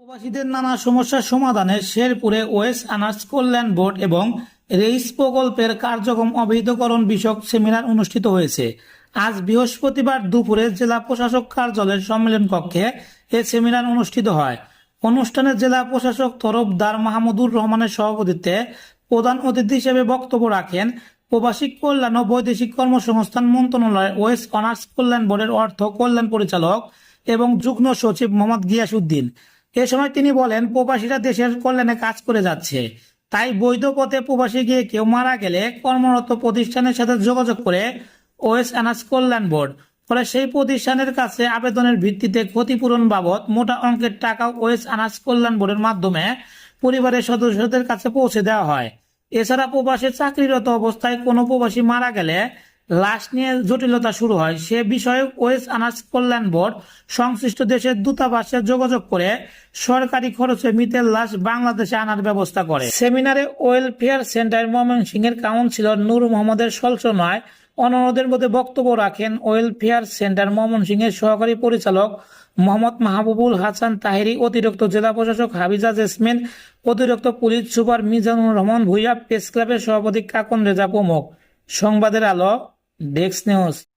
প্রবাসীদের নানা সমস্যার সমাধানে শেরপুরে ওয়েস্ট আনার্স কল্যাণ বোর্ড এবং রেইস প্রকল্পের কার্যক্রম অবহিতকরণ বিষয়ক সেমিনার অনুষ্ঠিত হয়েছে। আজ বৃহস্পতিবার দুপুরে জেলা প্রশাসক কার্যালয়ের সম্মেলন কক্ষে এ সেমিনার অনুষ্ঠিত হয়। অনুষ্ঠানে জেলা প্রশাসক তরফদার মাহমুদুর রহমানের সভাপতিত্বে প্রধান অতিথি হিসেবে বক্তব্য রাখেন প্রবাসী কল্যাণ ও বৈদেশিক কর্মসংস্থান মন্ত্রণালয়ের ওয়েস্ট অনার্স কল্যাণ বোর্ডের অর্থ কল্যাণ পরিচালক এবং যুগ্ম সচিব মোহাম্মদ গিয়াসউদ্দিন। এ সময় তিনি বলেন, প্রবাসীরা দেশের কল্যাণে কাজ করে যাচ্ছে। তাই বৈধ পথে প্রবাসী গিয়ে কেউ মারা গেলে কর্মরত প্রতিষ্ঠানের সাথে যোগাযোগ করে ওয়েস অনার্স কল্যাণ বোর্ড। ফলে সেই প্রতিষ্ঠানের কাছে আবেদনের ভিত্তিতে ক্ষতিপূরণ বাবদ মোটা অঙ্কের টাকা ওয়েস আনার্স কল্যাণ বোর্ডের মাধ্যমে পরিবারের সদস্যদের কাছে পৌঁছে দেওয়া হয়। এছাড়া প্রবাসে চাকরিরত অবস্থায় কোনো প্রবাসী মারা গেলে লাশ নিয়ে জটিলতা শুরু হয়। সে বিষয়ে ওয়েস আনার্স কল্যাণ বোর্ড সংশ্লিষ্ট দেশের দূতাবাসে যোগাযোগ করে সরকারি খরচে মৃতের লাশ বাংলাদেশে আনার ব্যবস্থা করে। সেমিনারে ওয়েলফেয়ার সেন্টার ময়মনসিংহের কাউন্সিলর নূর মোহাম্মদের সলসনায় অন্যদের মধ্যে বক্তব্য রাখেন ওয়েলফেয়ার সেন্টার ময়মনসিংহের সহকারী পরিচালক মোহাম্মদ মাহবুবুল হাসান তাহেরি, অতিরিক্ত জেলা প্রশাসক হাবিজা জেসমিন, অতিরিক্ত police super Mizanur Rahman Bhuiya, press ক্লাবের সভাপতি কাকন রেজা প্রমুখ। সংবাদের আলো દેખને હોશ